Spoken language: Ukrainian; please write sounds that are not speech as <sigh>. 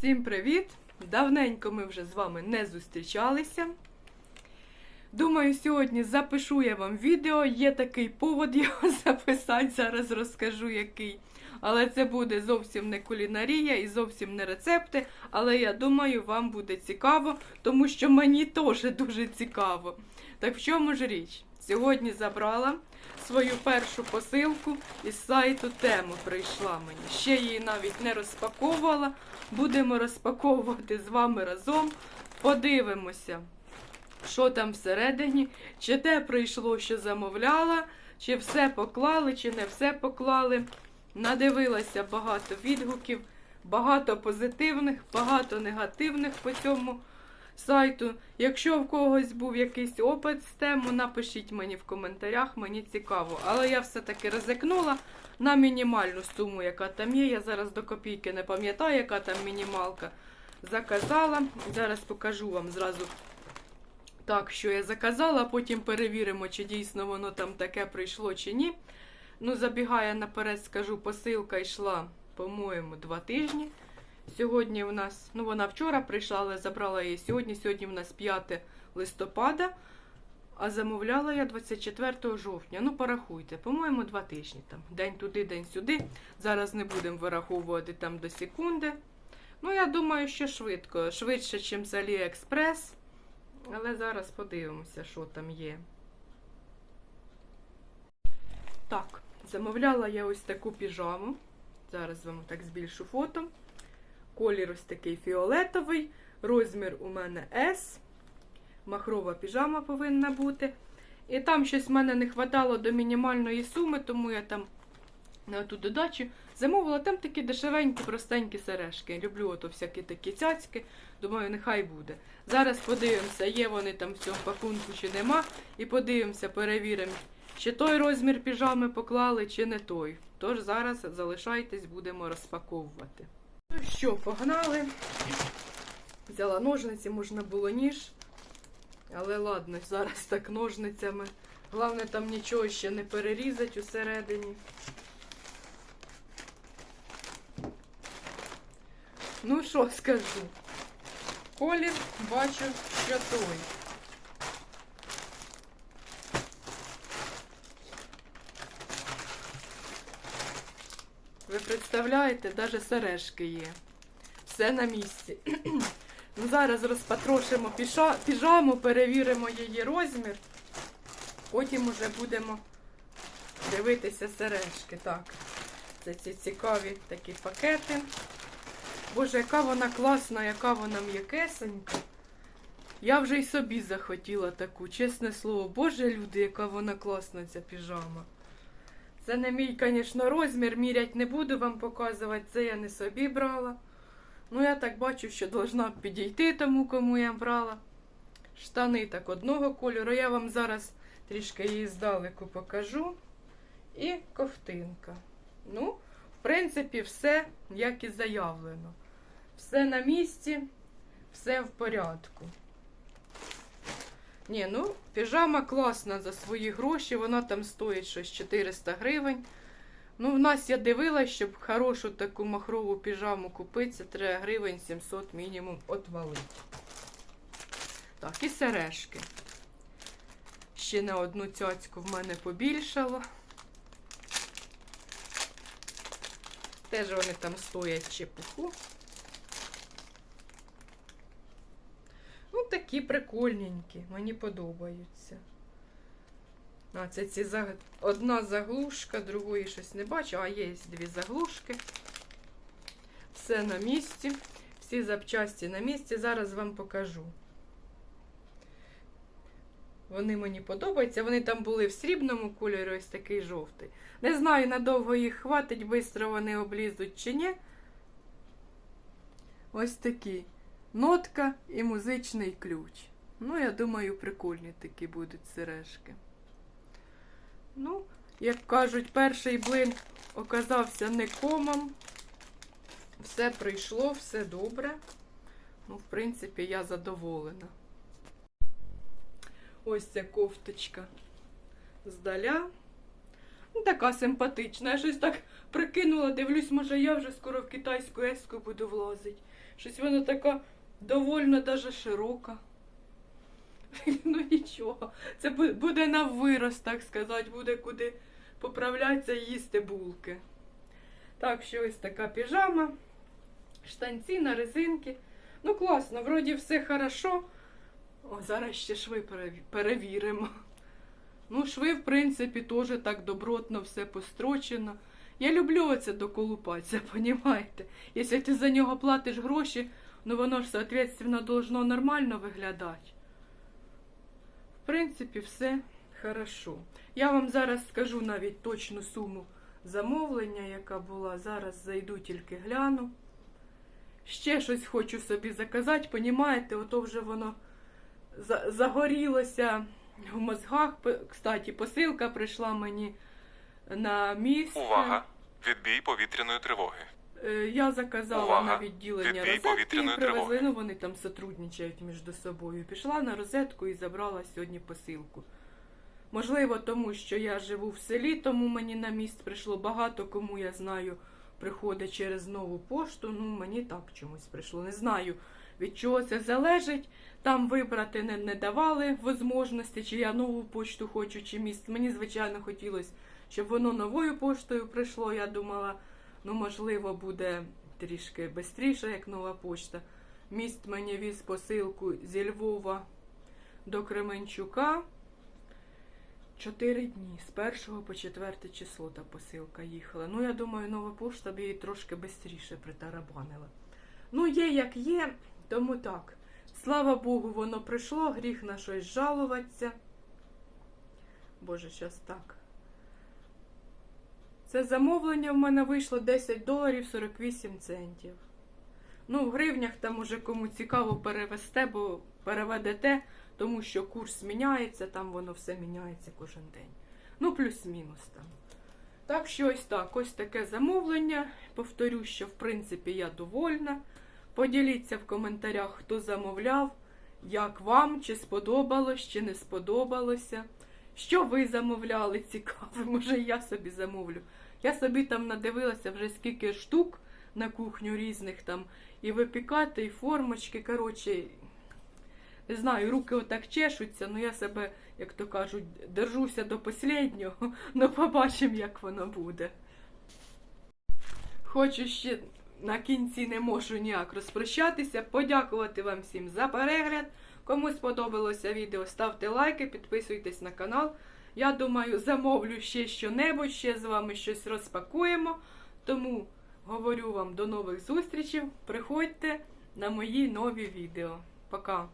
Всім привіт! Давненько ми вже з вами не зустрічалися. Думаю, сьогодні запишу я вам відео. Є такий повод його <laughs> записати, зараз розкажу який. Але це буде зовсім не кулінарія і зовсім не рецепти. Але я думаю, вам буде цікаво, тому що мені теж дуже цікаво. Так в чому ж річ? Сьогодні забрала свою першу посилку із сайту Тему прийшла мені. Ще її навіть не розпаковувала. Будемо розпаковувати з вами разом. Подивимося, що там всередині, чи те прийшло, що замовляла, чи все поклали, чи не все поклали. Надивилася багато відгуків, багато позитивних, багато негативних по цьому сайту. Якщо в когось був якийсь опит з тему, напишіть мені в коментарях, мені цікаво. Але я все-таки ризикнула на мінімальну суму, яка там є. Я зараз до копійки не пам'ятаю, яка там мінімалка. Заказала. Зараз покажу вам зразу так, що я заказала, потім перевіримо, чи дійсно воно там таке прийшло, чи ні. Ну, забігає наперед, скажу, посилка йшла, по-моєму, два тижні. Сьогодні у нас, ну вона вчора прийшла, але забрала її сьогодні. Сьогодні у нас 5 листопада, а замовляла я 24 жовтня. Ну, порахуйте, по-моєму, два тижні там. День туди, день сюди. Зараз не будемо вираховувати там до секунди. Ну, я думаю, що швидко. Швидше, ніж з Аліекспрес. Але зараз подивимося, що там є. Так, замовляла я ось таку піжаму. Зараз вам так збільшу фото. Колір ось такий фіолетовий. Розмір у мене S. Махрова піжама повинна бути. І там щось в мене не вистачало до мінімальної суми, тому я там на ту додачу замовила там такі дешевенькі, простенькі сережки. Люблю ото всякі такі цяцьки. Думаю, нехай буде. Зараз подивимося, є вони там в цьому пакунку чи нема. І подивимося, перевіримо, чи той розмір піжами поклали, чи не той. Тож зараз залишайтесь, будемо розпаковувати. Ну що, погнали. Взяла ножниці, можна було ніж. Але ладно, зараз так ножницями. Головне там нічого ще не перерізати усередині. Ну що скажу? Колір бачу, що той. Ви представляєте, навіть сережки є. Все на місці. <clears throat> ну, зараз розпатрошимо піжаму, перевіримо її розмір. Потім уже будемо дивитися сережки. Так, це ці цікаві такі пакети. Боже, яка вона класна, яка вона м'якесенька. Я вже й собі захотіла таку, чесне слово. Боже, люди, яка вона класна, ця піжама. Це не мій, звісно, розмір, мірять не буду вам показувати, це я не собі брала. Ну, я так бачу, що должна підійти тому, кому я брала. Штани так одного кольору. Я вам зараз трішки її здалеку покажу. І ковтинка. Ну, в принципі, все, як і заявлено. Все на місці, все в порядку. Ні, ну, піжама класна за свої гроші, вона там стоїть щось 400 гривень. Ну, в нас я дивилась, щоб хорошу таку махрову піжаму купити, це треба гривень 700 мінімум отвалити. Так, і сережки. Ще на одну цяцьку в мене побільшало. Теж вони там стоять чепуху. Ну, такі прикольненькі, мені подобаються. А, це ці заг... одна заглушка, другої щось не бачу, а є дві заглушки. Все на місці. Всі запчасті на місці. Зараз вам покажу. Вони мені подобаються. Вони там були в срібному кольорі, ось такий жовтий. Не знаю, надовго їх хватить, швидко вони облізуть чи ні. Ось такі. Нотка і музичний ключ. Ну, я думаю, прикольні такі будуть сережки. Ну, як кажуть, перший блин оказався не комом. Все прийшло, все добре. Ну, в принципі, я задоволена. Ось ця кофточка здаля. Ну, така симпатична. Я щось так прикинула, дивлюсь, може я вже скоро в китайську еску буду влазити. Щось вона така довольно даже широка. <laughs> Ну нічого, це буде на вирос, так сказати, буде куди поправлятися і їсти булки. Так що ось така піжама, штанці на резинки. Ну класно, вроді все хорошо. О, зараз ще шви перевіримо. Ну, шви, в принципі, теж так добротно все построчено. Я люблю оце доколупатися, <laughs> понімаєте? Якщо ти за нього платиш гроші, ну воно ж, соответственно, должно нормально виглядати. В принципі, все хорошо. Я вам зараз скажу навіть точну суму замовлення, яка була. Зараз зайду, тільки гляну. Ще щось хочу собі заказати, понімаєте, ото вже воно загорілося в мозгах. Кстати, посилка прийшла мені на місце. Увага! Відбій повітряної тривоги. Е, Я заказала Увага! на відділення Відбій розетки і привезли, ну вони там сотрудничають між собою. Пішла на розетку і забрала сьогодні посилку. Можливо, тому що я живу в селі, тому мені на місць прийшло багато, кому я знаю, приходить через нову пошту. Ну, мені так чомусь прийшло. Не знаю, від чого це залежить. Там вибрати не, не давали можливості, чи я нову почту хочу, чи міст. Мені, звичайно, хотілося, щоб воно новою поштою прийшло. Я думала, ну, можливо, буде трішки швидше, як нова почта. Міст мені віз посилку зі Львова до Кременчука. Чотири дні з першого по четверте число та посилка їхала. Ну, я думаю, нова пошта б її трошки швидше притарабанила. Ну, є як є, тому так. Слава Богу, воно прийшло, гріх на щось жалуватися. Боже, щас так. Це замовлення в мене вийшло 10 доларів 48 центів. Ну, в гривнях там уже кому цікаво перевести, бо переведете, тому що курс міняється, там воно все міняється кожен день. Ну, плюс-мінус там. Так що ось так, ось таке замовлення. Повторю, що в принципі я довольна. Поділіться в коментарях, хто замовляв, як вам, чи сподобалось, чи не сподобалося. Що ви замовляли, цікаво, може я собі замовлю. Я собі там надивилася вже скільки штук на кухню різних там, і випікати, і формочки. Коротше, не знаю, руки отак чешуться, ну я себе, як то кажуть, держуся до останнього, <laughs> ну побачимо, як воно буде. Хочу ще на кінці не можу ніяк розпрощатися. Подякувати вам всім за перегляд. Кому сподобалося відео, ставте лайки, підписуйтесь на канал. Я думаю, замовлю ще що-небудь, ще з вами щось розпакуємо. Тому говорю вам до нових зустрічей. Приходьте на мої нові відео. Пока!